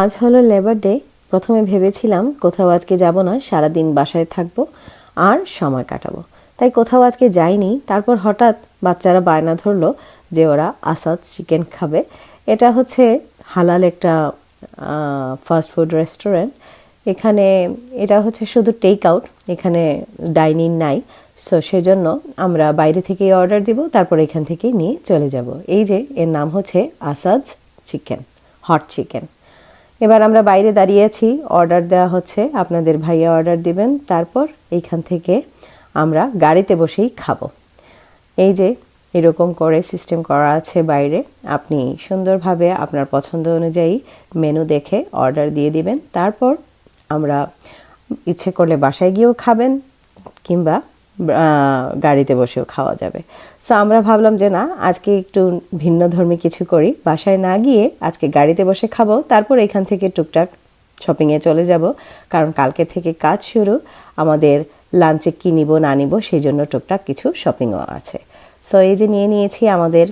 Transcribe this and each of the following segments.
আজ হলো labour day. প্রথমে ভেবেছিলাম কোথাও আজকে যাব না, সারাদিন বাসায় থাকব আর সময় কাটাবো। তাই কোথাও আজকে যাইনি। তারপর হঠাৎ বাচ্চারা বায়না ধরলো যে ওরা আসাদ চিকেন খাবে। এটা হচ্ছে হালাল একটা ফাস্ট ফুড রেস্টুরেন্ট এখানে এটা হচ্ছে শুধু টেক আউট এখানে ডাইনিং নাই। সো সেজন্য আমরা বাইরে থেকেই অর্ডার দিব, তারপর এখান থেকেই নিয়ে চলে যাব। এই যে, এর নাম হচ্ছে আসাদ চিকেন হট চিকেন এবার আমরা বাইরে দাঁড়িয়ে আছি। অর্ডার দেওয়া হচ্ছে। আপনাদের ভাইয়া অর্ডার দিবেন। তারপর এইখান থেকে আমরা গাড়িতে বসেই খাব। এই যে এরকম করে সিস্টেম করা আছে বাইরে। আপনি সুন্দরভাবে আপনার পছন্দ অনুযায়ী মেনু দেখে অর্ডার দিয়ে দিবেন। তারপর আমরা ইচ্ছে করলে বাসায় গিয়েও খাবেন কিংবা গাড়িতে বসেও খাওয়া যাবে। সো আমরা ভাবলাম যে না, আজকে একটু ভিন্ন ধর্মী কিছু করি। বাসায় না গিয়ে আজকে গাড়িতে বসে খাব, তারপর এখান থেকে টুকটাক শপিংয়ে চলে যাব। কারণ কালকে থেকে কাজ শুরু, আমাদের লাঞ্চে কী নিব, না নিব, সেই জন্য টুকটাক কিছু শপিংও আছে। সো এই যে নিয়ে নিয়েছি, আমাদের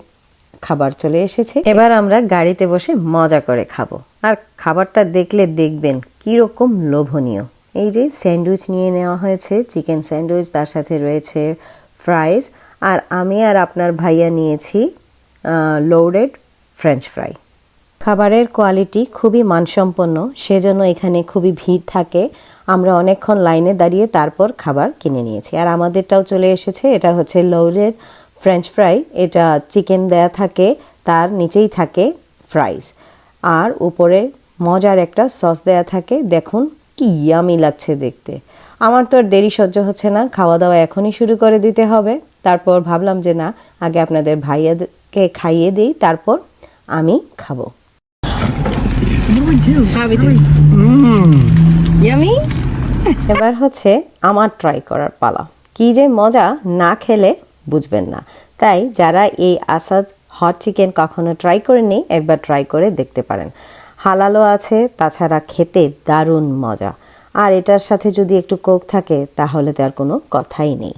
খাবার চলে এসেছে। এবার আমরা গাড়িতে বসে মজা করে খাব। আর খাবারটা দেখলে দেখবেন কীরকম লোভনীয়। এই যে স্যান্ডউইচ নিয়ে নেওয়া হয়েছে, চিকেন স্যান্ডউইচ, তার সাথে রয়েছে ফ্রাইজ আর আমি আর আপনার ভাইয়া নিয়েছি লোডেড ফ্রেঞ্চ ফ্রাই খাবারের কোয়ালিটি খুবই মানসম্পন্ন, সেজন্য এখানে খুবই ভিড় থাকে। আমরা অনেকক্ষণ লাইনে দাঁড়িয়ে তারপর খাবার কিনে নিয়েছি। আর আমাদেরটাও চলে এসেছে, এটা হচ্ছে লৌরের ফ্রেঞ্চ ফ্রাই এটা চিকেন দেয়া থাকে, তার নিচেই থাকে ফ্রাইস আর উপরে মজার একটা সস দেয়া থাকে, দেখুন কি ইয়ামি লাগছে দেখতে। আমার তো আর দেরি সহ্য হচ্ছে না খাওয়া দাওয়া এখনই শুরু করে দিতে হবে। তারপর ভাবলাম যে না আগে আপনাদের ভাইয়াকে খাইয়ে দিই তারপর আমি খাব। ইয়ামি এবার হচ্ছে আমার ট্রাই করার পালা। কি যে মজা না খেলে বুঝবেন না। তাই যারা এই আসাদ হট চিকেন কখনো ট্রাই করেননি একবার ট্রাই করে দেখতে পারেন। হালালও আছে, তাছাড়া খেতে দারুণ মজা। আর এটার সাথে যদি একটু কোক থাকে, তাহলে তো আর কোনো কথাই নেই।